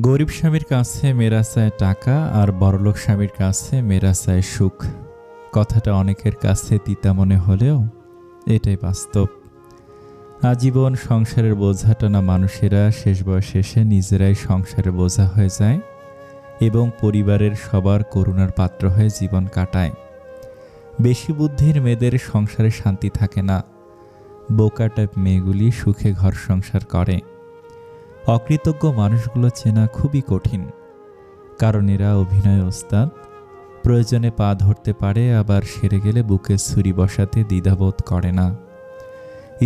গরিব স্বামীর কাছে মেরা চায় টাকা আর বড়লোক স্বামীর কাছে মেরা চায় সুখ। কথাটা অনেকের কাছে তিতা মনে হলেও এটাই বাস্তব। আজীবন সংসারের বোঝা টানা মানুষেরা, শেষ বয়সে এসে নিজেরাই সংসারের বোঝা হয়ে যায় এবং পরিবারের সবার করুণার পাত্র হয়ে জীবন কাটায়। বেশি বুদ্ধির মেয়েদের সংসারে শান্তি থাকে না। বোকা টাইপ মেয়েগুলি সুখে ঘর সংসার করে। অকৃতজ্ঞ মানুষগুলো চেনা খুবই কঠিন। কারণ এরা অভিনয় ওস্তাদ। প্রয়োজনে পা ধরতে পারে, আবার সেরে গেলে বুকে ছুরি বসাতে দ্বিধাবোধ করে না।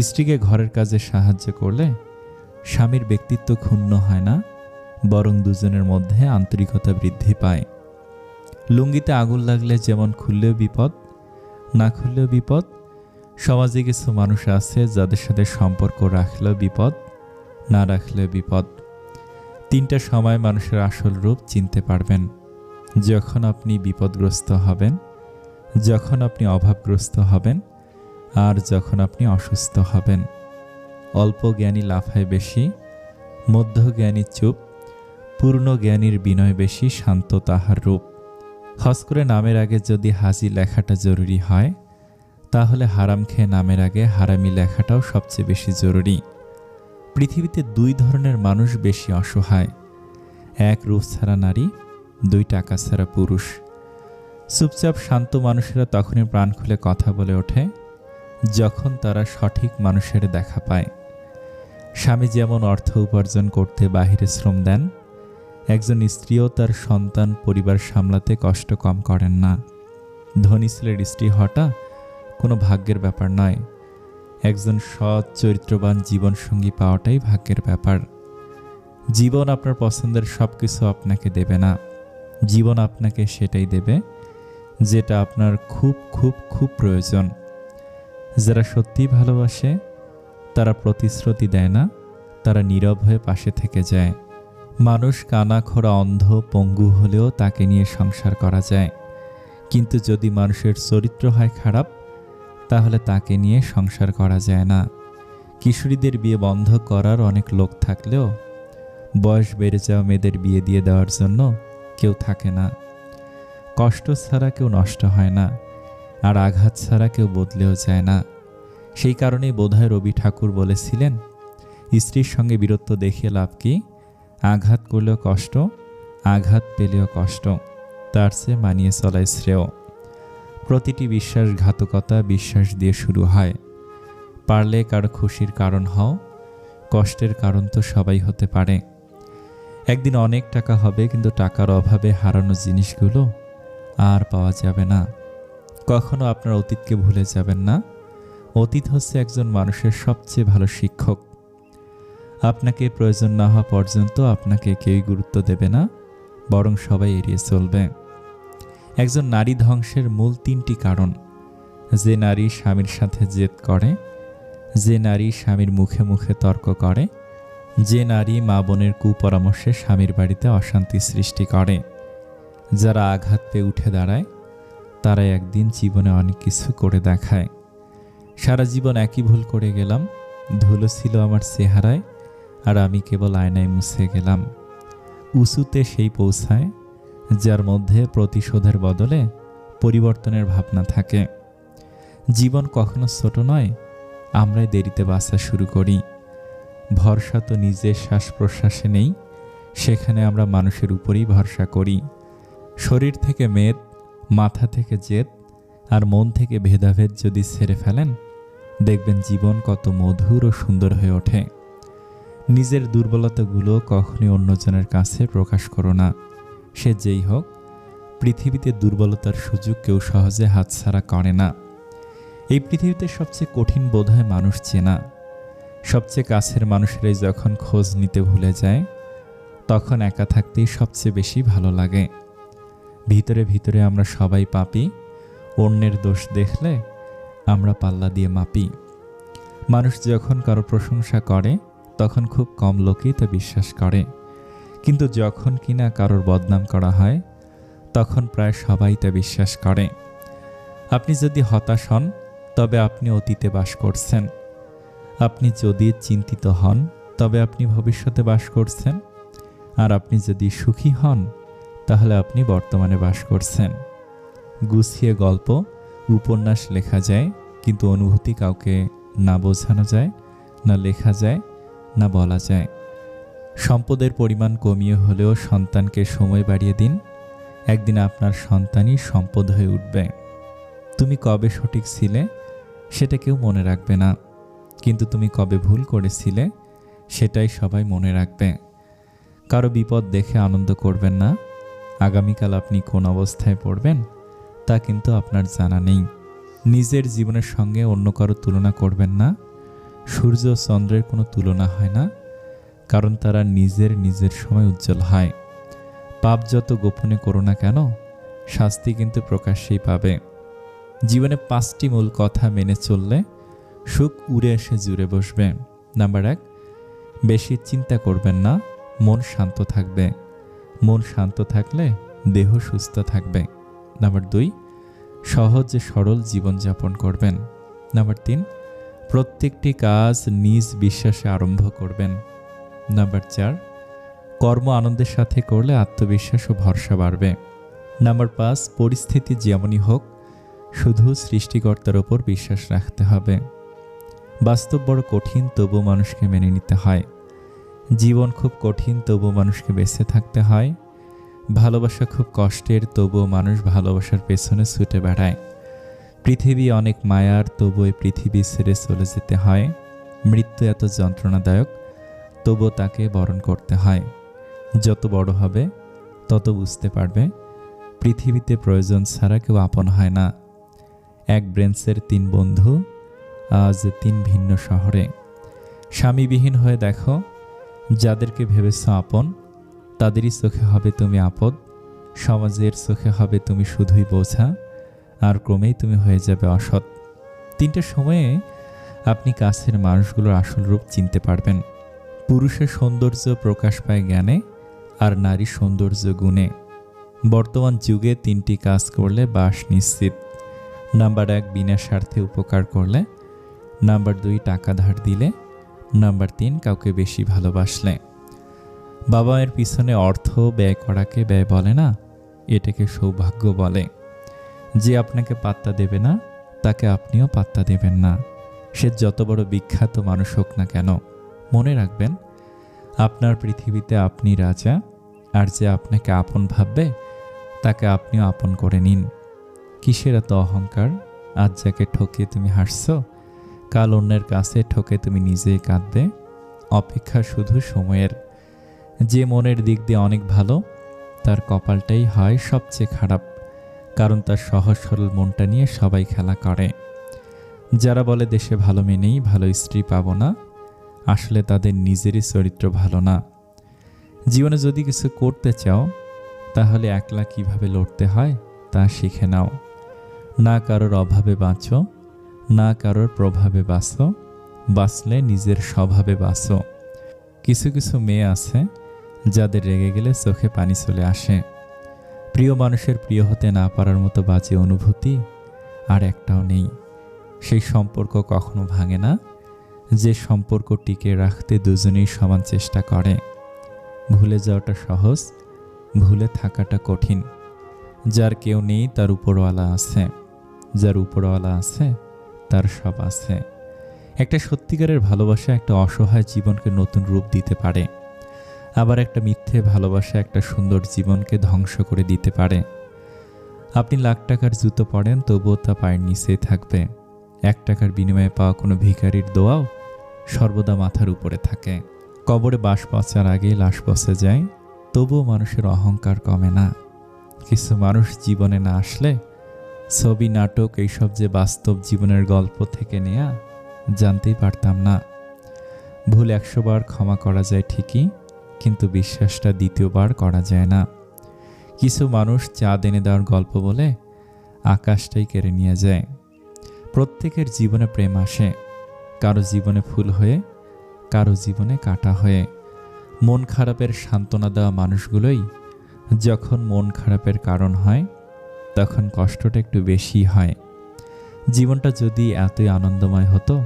স্ত্রীকে ঘরের কাজে সাহায্য করলে স্বামীর ব্যক্তিত্ব ক্ষুণ্ণ হয় না, বরং দুজনের মধ্যে আন্তরিকতা বৃদ্ধি পায়। লুঙ্গিতে আগুন লাগলে যেমন খুললেও বিপদ, না খুললেও বিপদ, সমাজে কিছু মানুষ আছে যাদের সাথে সম্পর্ক রাখলেও বিপদ না রাখলে বিপদ। তিনটা সময় মানুষের আসল রূপ চিনতে পারবেন। যখন আপনি বিপদগ্রস্ত হবেন, যখন আপনি অভাবগ্রস্ত হবেন, আর যখন আপনি অসুস্থ হবেন। অল্প জ্ঞানী লাফায় বেশি, মধ্য জ্ঞানী চুপ, পূর্ণ জ্ঞানীর বিনয় বেশি শান্ত তাহার রূপ। হস করে নামের আগে যদি হাজি লেখাটা জরুরি হয়, তাহলে হারাম খেয়ে নামের আগে হারামি লেখাটাও সবচেয়ে বেশি জরুরি। পৃথিবীতে দুই ধরনের মানুষ বেশি অসহায়। এক রূপ ছাড়া নারী, দুই টাকা ছাড়া পুরুষ। চুপচাপ শান্ত মানুষেরা তখনই প্রাণ খুলে কথা বলে ওঠে, যখন তারা সঠিক মানুষের দেখা পায়। স্বামী যেমন অর্থ উপার্জন করতে বাহিরে শ্রম দেন, একজন স্ত্রীও তার সন্তান পরিবার সামলাতে কষ্ট কম করেন না। ধনী ছেলের স্ত্রী হওয়াটা কোনো ভাগ্যের ব্যাপার নয়। একজন সৎ, চরিত্রবান জীবনসঙ্গী পাওয়াটাই ভাগ্যের ব্যাপার। জীবন আপনার পছন্দের সব কিছু আপনাকে দেবে না। জীবন আপনাকে সেটাই দেবে, যেটা আপনার খুব খুব খুব প্রয়োজন। যারা সত্যিই ভালোবাসে, তারা প্রতিশ্রুতি দেয় না, তারা নীরব হয়ে পাশে থেকে যায়। মানুষ কানা খোরা অন্ধ, পঙ্গু হলেও তাকে নিয়ে সংসার করা যায়। কিন্তু যদি মানুষের চরিত্র হয় খারাপ তাহলে তাকে নিয়ে সংসার করা যায় না। কিশোরীদের বিয়ে বন্ধ করার অনেক লোক থাকলেও বয়স বেড়ে যাওয়া মেয়েদের বিয়ে দিয়ে দেওয়ার জন্য কেউ থাকে না। কষ্ট ছাড়া কেউ নষ্ট হয় না, আর আঘাত ছাড়া কেউ বদলেও যায় না। সেই কারণেই বোধহয় রবি ঠাকুর বলেছিলেন, স্ত্রীর সঙ্গে বীরত্ব দেখিয়ে লাভ কি? আঘাত করলেও কষ্ট, আঘাত পেলেও কষ্ট, তার চেয়ে মানিয়ে চলায় শ্রেয়। প্রতিটি বিশ্বাসঘাতকতা বিশ্বাস দিয়ে শুরু হয়। পারলে কারও খুশির কারণ হও, কষ্টের কারণ তো সবাই হতে পারে। একদিন অনেক টাকা হবে, কিন্তু টাকার অভাবে হারানো জিনিসগুলো আর পাওয়া যাবে না। কখনো আপনার অতীতকে ভুলে যাবেন না। অতীত হচ্ছে একজন মানুষের সবচেয়ে ভালো শিক্ষক। আপনাকে প্রয়োজন না হওয়া পর্যন্ত আপনাকে কেউই গুরুত্ব দেবে না, বরং সবাই এড়িয়ে চলবে। একজন নারী ধ্বংসের মূল তিনটি কারণ। যে নারী স্বামীর সাথে জেদ করে, যে নারী স্বামীর মুখে মুখে তর্ক করে, যে নারী মা বোনের কুপরামর্শে স্বামীর বাড়িতে অশান্তি সৃষ্টি করে। যারা আঘাত পেয়ে উঠে দাঁড়ায় তারা একদিন জীবনে অনেক কিছু করে দেখায়। সারা জীবন একই ভুল করে গেলাম, ধুলো ছিল আমার চেহারায়, আর আমি কেবল আয়নায় মুছে গেলাম। উঁচুতে সেই পৌঁছায় যার মধ্যে প্রতিশোধের বদলে পরিবর্তনের ভাবনা থাকে। জীবন কখনো ছোট নয়, আমরাই দেরিতে বাঁচা শুরু করি। ভরসা তো নিজের শ্বাস প্রশ্বাসে নেই, সেখানে আমরা মানুষের উপরেই ভরসা করি। শরীর থেকে মেদ, মাথা থেকে জেদ আর মন থেকে ভেদাভেদ যদি ছেড়ে ফেলেন, দেখবেন জীবন কত মধুর ও সুন্দর হয়ে ওঠে। নিজের দুর্বলতাগুলো কখনই অন্যজনের কাছে প্রকাশ করো না। সে যেই হোক, পৃথিবীতে দুর্বলতার সুযোগ কেউ সহজে হাতছাড়া করে না। এই পৃথিবীতে সবচেয়ে কঠিন বোধ হয় মানুষ চেনা। সবচেয়ে কাছের মানুষেরাই যখন খোঁজ নিতে ভুলে যায়, তখন একা থাকতেই সবচেয়ে বেশি ভালো লাগে। ভিতরে ভিতরে আমরা সবাই পাপি, অন্যের দোষ দেখলে আমরা পাল্লা দিয়ে মাপি। মানুষ যখন কারও প্রশংসা করে, তখন খুব কম লোকই তা বিশ্বাস করে। কিন্তু যখন কিনা কারোর বদনাম করা হয়, তখন প্রায় সবাই তা বিশ্বাস করে। আপনি যদি হতাশ হন, তবে আপনি অতীতে বাস করছেন। আপনি যদি চিন্তিত হন, তবে আপনি ভবিষ্যতে বাস করছেন। আর আপনি যদি সুখী হন, তাহলে আপনি বর্তমানে বাস করছেন। গুছিয়ে গল্প, উপন্যাস লেখা যায়, কিন্তু অনুভূতি কাউকে না বোঝানো যায়, না লেখা যায়, না বলা যায়। সম্পদের পরিমাণ কমিয়ে হলেও সন্তানকে সময় বাড়িয়ে দিন। একদিন আপনার সন্তানই সম্পদ হয়ে উঠবে। তুমি কবে সঠিক ছিলে, সেটা কেউ মনে রাখবে না। কিন্তু তুমি কবে ভুল করেছিলে, সেটাই সবাই মনে রাখবে। কারও বিপদ দেখে আনন্দ করবেন না। আগামীকাল আপনি কোন অবস্থায় পড়বেন, তা কিন্তু আপনার জানা নেই। নিজের জীবনের সঙ্গে অন্য কারও তুলনা করবেন না। সূর্য চন্দ্রের কোনো তুলনা হয় না। কারণ তারা নিজের নিজের সময় উজ্জ্বল হয়। পাপ যত গোপনে করো না কেন, শাস্তি কিন্তু প্রকাশ্যেই পাবে। জীবনে পাঁচটি মূল কথা মেনে চললে সুখ উড়ে এসে জুড়ে বসবে। নাম্বার এক, বেশি চিন্তা করবেন না, মন শান্ত থাকবে। মন শান্ত থাকলে দেহ সুস্থ থাকবে। নাম্বার দুই, সহজ সরল জীবনযাপন করবেন। নাম্বার তিন, প্রত্যেকটি কাজ নিজ বিশ্বাসে আরম্ভ করবেন। নাম্বার চার, কর্ম আনন্দের সাথে করলে আত্মবিশ্বাস ও ভরসা বাড়বে। নাম্বার পাঁচ, পরিস্থিতি যেমনই হোক, শুধু সৃষ্টিকর্তার ওপর বিশ্বাস রাখতে হবে। বাস্তব বড় কঠিন তবু মানুষকে মেনে নিতে হয়। জীবন খুব কঠিন তবু মানুষকে বেঁচে থাকতে হয়। ভালোবাসা খুব কষ্টের, তবুও মানুষ ভালোবাসার পেছনে ছুটে বেড়ায়। পৃথিবী অনেক মায়ার তবু এই পৃথিবী ছেড়ে চলে যেতে হয়। মৃত্যু এত যন্ত্রণাদায়ক তবুও তাকে বরণ করতে হয়। যত বড় হবে, তত বুঝতে পারবে, পৃথিবীতে প্রয়োজন ছাড়া কেউ আপন হয় না। এক ব্রেন্সের তিন বন্ধু, আজ তিন ভিন্ন শহরে। স্বামীবিহীন হয়ে দেখো, যাদেরকে ভেবেছ আপন, তাদেরই চোখে হবে তুমি আপদ, সমাজের চোখে হবে তুমি শুধুই বোঝা, আর ক্রমেই তুমি হয়ে যাবে অসৎ। তিনটে সময়ে আপনি কাছের মানুষগুলোর আসল রূপ চিনতে পারবেন। পুরুষের সৌন্দর্য প্রকাশ পায় জ্ঞানে আর নারী সৌন্দর্য গুণে। বর্তমান যুগে তিনটি কাজ করলে বাস নিশ্চিত। নাম্বার এক, বিনা স্বার্থে উপকার করলে। নাম্বার দুই, টাকা ধার দিলে। নাম্বার তিন, কাউকে বেশি ভালোবাসলে। বাবা মায়ের পিছনে অর্থ ব্যয় করাকে ব্যয় বলে না, এটাকে সৌভাগ্য বলে। যে আপনাকে পাত্তা দেবে না, তাকে আপনিও পাত্তা দেবেন না। সে যত বড় বিখ্যাত মানুষ হোক না কেন। মনে রাখবেন, আপনার পৃথিবীতে আপনি রাজা আর যে আপনাকে আপন ভাববে, তাকে আপনিও আপন করে নিন। কিসের এত অহংকার? আজ যাকে ঠকিয়ে তুমি হাসছো, কাল অন্যের কাছে ঠকে তুমি নিজেই কাঁদবে। অপেক্ষা শুধু সময়ের। যে মনের দিক দিয়ে অনেক ভালো, তার কপালটাই হয় সবচেয়ে খারাপ, কারণ তার সহজ সরল মনটা নিয়ে সবাই খেলা করে। যারা বলে দেশে ভালো মেয়ে নেই ভালো স্ত্রী পাবো না আসলে তাদের নিজেরই চরিত্র ভালো না। জীবনে যদি কিছু করতে চাও, তাহলে একলা কীভাবে লড়তে হয়, তা শিখে নাও। না কারোর অভাবে বাঁচো, না কারোর প্রভাবে বাঁচো, বাঁচলে নিজের স্বভাবে বাঁচো। কিছু কিছু মেয়ে আছে, যাদের রেগে গেলে চোখে পানি চলে আসে। প্রিয় মানুষের প্রিয় হতে না পারার মতো বাজে অনুভূতি আর একটাও নেই। সেই সম্পর্ক কখনো ভাঙে না। যে সম্পর্ক টিকে রাখতে দুজনেই সমান চেষ্টা করে। ভুলে যাওয়াটা সহজ, ভুলে থাকাটা কঠিন। যার কেউ নেই, তার উপরওয়ালা আছে। যার উপরওয়ালা আছে, তার সব আছে। একটা সত্যিকারের ভালোবাসা একটা অসহায় জীবনকে নতুন রূপ দিতে পারে। আবার একটা মিথ্যে ভালোবাসা একটা সুন্দর জীবনকে ধ্বংস করে দিতে পারে। আপনি লাখ টাকার জুতো পরেন, তবুও তা পায়ের নিচেই থাকবে। এক টাকার বিনিময়ে পাওয়া কোনো ভিখারির দোয়াও সর্বদা মাথার উপরে থাকে। কবরে বাস পচার আগে লাশ পচে যায়, তবুও মানুষের অহংকার কমে না। কিছু মানুষ জীবনে না আসলে ছবি, নাটক এইসব যে বাস্তব জীবনের গল্প থেকে নেয়া জানতেই পারতাম না। ভুল একশো বার ক্ষমা করা যায় ঠিকই, কিন্তু বিশ্বাসটা দ্বিতীয়বার করা যায় না। কিছু মানুষ চাঁদ এনে দেওয়ার গল্প বলে আকাশটাই কেড়ে নিয়ে যায়। প্রত্যেকের জীবনে প্রেম আসে কারও জীবনে ফুল হয়ে, কারও জীবনে কাটা হয়ে। মন খারাপের সান্ত্বনা দেওয়া মানুষগুলোই যখন মন খারাপের কারণ হয়, তখন কষ্টটা একটু বেশি হয়। জীবনটা যদি এতই আনন্দময় হতো,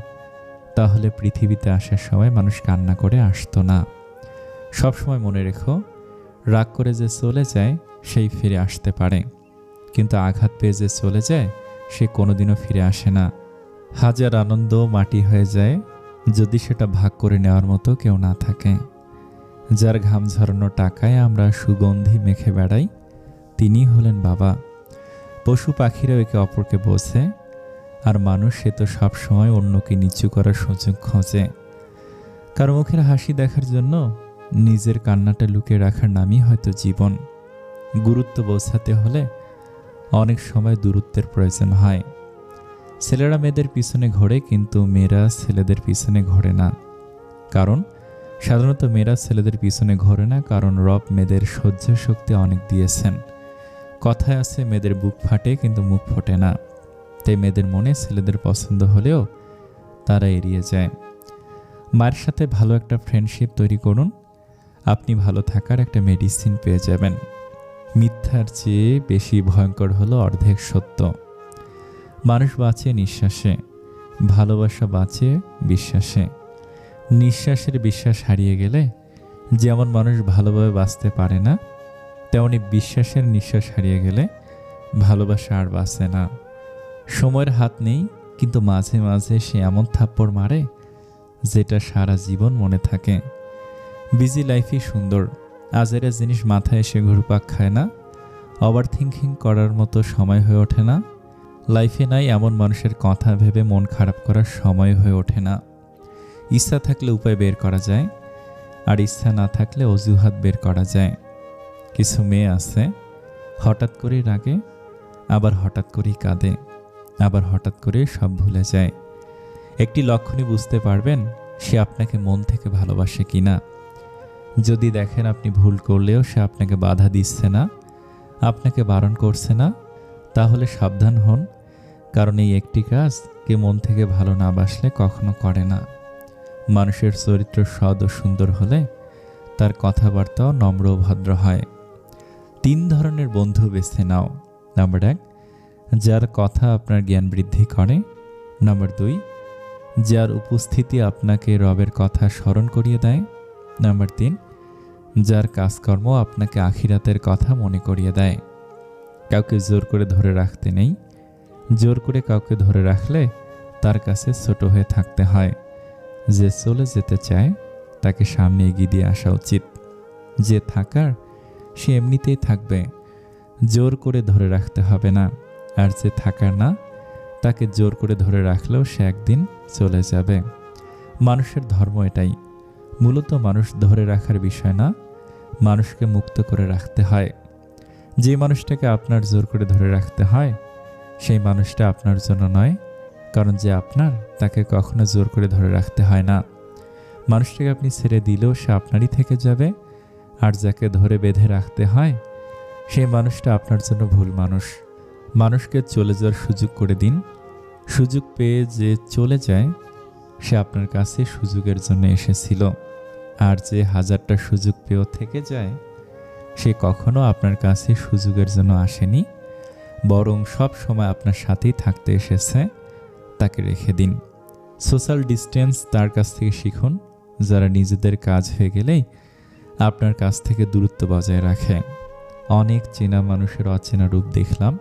তাহলে পৃথিবীতে আসার সময় মানুষ কান্না করে আসতো না। সবসময় মনে রেখো, রাগ করে যে চলে যায়, সেই ফিরে আসতে পারে। কিন্তু আঘাত পেয়ে যে চলে যায়, সে কোনোদিনও ফিরে আসে না। হাজার আনন্দ মাটি হয়ে যায় যদি সেটা ভাগ করে নেওয়ার মতো কেউ না থাকে। যার ঘাম ঝরানো টাকায় আমরা সুগন্ধি মেখে বেড়াই তিনি হলেন বাবা। পশু পাখিরা একে অপরকে বোঝে, আর মানুষ সে তো সবসময় অন্যকে নিচু করার সুযোগ খোঁজে। কারও মুখের হাসি দেখার জন্য নিজের কান্নাটা লুকিয়ে রাখার নামই হয়তো জীবন। গুরুত্ব বোঝাতে হলে অনেক সময় দূরত্বের প্রয়োজন হয়। ছেলেরা মেয়েদের পিছনে ঘোরে, কিন্তু মেয়েরা ছেলেদের পিছনে ঘোরে না। কারণ, সাধারণত মেয়েরা ছেলেদের পিছনে ঘোরে না, কারণ রব মেয়েদের সহ্য শক্তি অনেক দিয়েছেন। কথায় আছে, মেয়েদের বুক ফাটে, কিন্তু মুখ ফোটে না। তাই মেয়েদের মনে ছেলেদের পছন্দ হলেও তারা এড়িয়ে যায়। মায়ের সাথে ভালো একটা ফ্রেন্ডশিপ তৈরি করুন। আপনি ভালো থাকার একটা মেডিসিন পেয়ে যাবেন। মিথ্যার চেয়ে বেশি ভয়ঙ্কর হলো অর্ধেক সত্য। মানুষ বাঁচে নিঃশ্বাসে, ভালোবাসা বাঁচে বিশ্বাসে। নিঃশ্বাসের বিশ্বাস হারিয়ে গেলে যেমন মানুষ ভালোভাবে বাঁচতে পারে না, তেমনি বিশ্বাসের নিঃশ্বাস হারিয়ে গেলে ভালোবাসা আর বাঁচে না। সময়ের হাত নেই, কিন্তু মাঝে মাঝে সে এমন থাপ্পড় মারে যেটা সারা জীবন মনে থাকে। বিজি লাইফই সুন্দর, আজেরা জিনিস মাথায় এসে ঘুরপাক খায় না ওভার থিঙ্কিং করার মতো সময় হয়ে ওঠে না। লাইফে নাই এমন মানুষের কথা ভেবে মন খারাপ করার সময় হয়ে ওঠে না। ইচ্ছা থাকলে উপায় বের করা যায়, আর ইচ্ছা না থাকলে অজুহাত বের করা যায়। কিছু মেয়ে আছে, হঠাৎ করে রাগে, আবার হঠাৎ করেই কাঁদে, আবার হঠাৎ করে সব ভুলে যায়। একটি লক্ষণই বুঝতে পারবেন, সে আপনাকে মন থেকে ভালোবাসে কি না যদি দেখেন আপনি ভুল করলেও সে আপনাকে বাধা দিচ্ছে না, আপনাকে বারণ করছে না, তাহলে সাবধান হন কারণ এই একটি কাজ কে মন থেকে ভালো না বাসলে কখনো করে না। মানুষের চরিত্র সদ ও সুন্দর হলে তার কথাবার্তাও নম্র ও ভদ্র হয়। তিন ধরনের বন্ধু বেছে নাও। নাম্বার এক, যার কথা আপনার জ্ঞান বৃদ্ধি করে। নাম্বার দুই, যার উপস্থিতি আপনাকে রবের কথা স্মরণ করিয়ে দেয়। নাম্বার তিন, যার কাজকর্ম আপনাকে আখিরাতের কথা মনে করিয়ে দেয়। কাউকে জোর করে ধরে রাখতে নেই। জোর করে কাউকে ধরে রাখলে তার কাছে ছোট হয়ে থাকতে হয়। যে চলে যেতে চায়, তাকে সামনে এগিয়ে দিয়ে আসা উচিত। যে থাকার, সে এমনিতেই থাকবে। জোর করে ধরে রাখতে হবে না। আর যে থাকার না, তাকে জোর করে ধরে রাখলেও সে একদিন চলে যাবে। মানুষের ধর্ম এটাই। মূলত মানুষ ধরে রাখার বিষয় না, মানুষকে মুক্ত করে রাখতে হয়। যে মানুষটাকে আপনার জোর করে ধরে রাখতে হয় সেই মানুষটা আপনার জন্য নয়, কারণ যে আপনার, তাকে কখনো জোর করে ধরে রাখতে হয় না। মানুষটাকে আপনি ছেড়ে দিলেও সে আপনারই থেকে যাবে, আর যাকে ধরে বেঁধে রাখতে হয়, সেই মানুষটা আপনার জন্য ভুল মানুষ। মানুষকে চলে যাওয়ার সুযোগ করে দিন। সুযোগ পেয়ে যে চলে যায়, সে আপনার কাছে সুযোগের জন্য এসেছিল। আর যে হাজারটা সুযোগ পেয়েও থেকে যায়, সে কখনো আপনার কাছে সুযোগের জন্য আসেনি। বরং সব সময় আপনার সাথেই থাকতে এসেছে, তাকে রেখে দিন। সোশ্যাল ডিস্টেন্স তার কাছ থেকে শিখুন, যারা নিজেদের কাজ হয়ে গেলেই আপনার কাছ থেকে দূরত্ব বজায় রাখে। অনেক চেনা মানুষের অচেনা রূপ দেখলাম।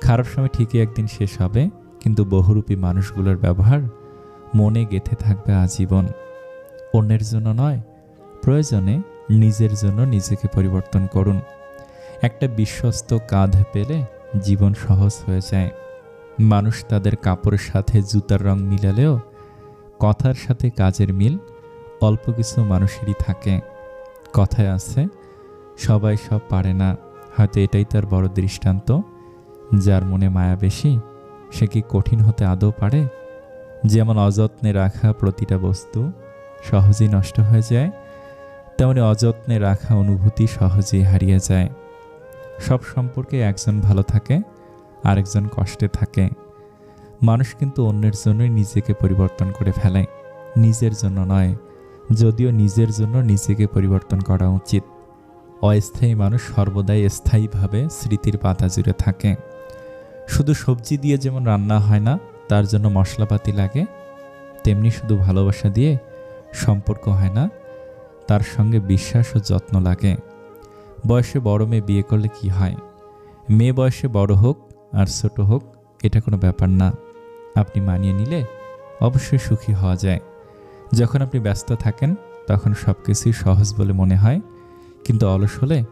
খারাপ সময় ঠিকই একদিন শেষ হবে, কিন্তু বহুরূপী মানুষগুলোর ব্যবহার মনে গেথে থাকবে আজীবন। অন্যের জন্য নয়, প্রয়োজনে নিজের জন্য নিজেকে পরিবর্তন করুন। একটা বিশ্বস্ত কাঁধ পেলে জীবন সহজ হয়ে যায়। মানুষ তাদের কাপড়ের সাথে জুতার রং মিলালেও কথার সাথে কাজের মিল অল্প কিছু মানুষেরই থাকে। কথায় আছে, সবাই সব পারে না। হয়তো এটাই তার বড় দৃষ্টান্ত। যার মনে মায়া বেশি, সে কি কঠিন হতে আদৌ পারে? যেমন অযত্নে রাখা প্রতিটা বস্তু সহজেই নষ্ট হয়ে যায়, তেমনি অযত্নে রাখা অনুভূতি সহজেই হারিয়ে যায়। সব সম্পর্কে একজন ভালো থাকে, আরেকজন কষ্টে থাকে। মানুষ কিন্তু অন্যের জন্যই নিজেকে পরিবর্তন করে ফেলে, নিজের জন্য নয়, যদিও নিজের জন্য নিজেকে পরিবর্তন করা উচিত। অস্থায়ী মানুষ সর্বদাই স্থায়ীভাবে স্মৃতির পাতা জুড়ে থাকে। শুধু সবজি দিয়ে যেমন রান্না হয় না, তার জন্য মশলাপাতি লাগে, তেমনি শুধু ভালোবাসা দিয়ে সম্পর্ক হয় না, তার সঙ্গে বিশ্বাস ও যত্ন লাগে। বয়সে বড় মেয়ে বিয়ে করলে কি হয়? মেয়ে বয়সে বড় হোক আর ছোট হোক, এটা কোনো ব্যাপার না। আপনি মানিয়ে নিলে অবশ্যই সুখী হওয়া যায়। যখন আপনি ব্যস্ত থাকেন, তখন সব কিছুই সহজ বলে মনে হয়। কিন্তু অলস হলে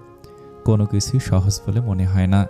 কোনো কিছুই সহজ বলে মনে হয় না।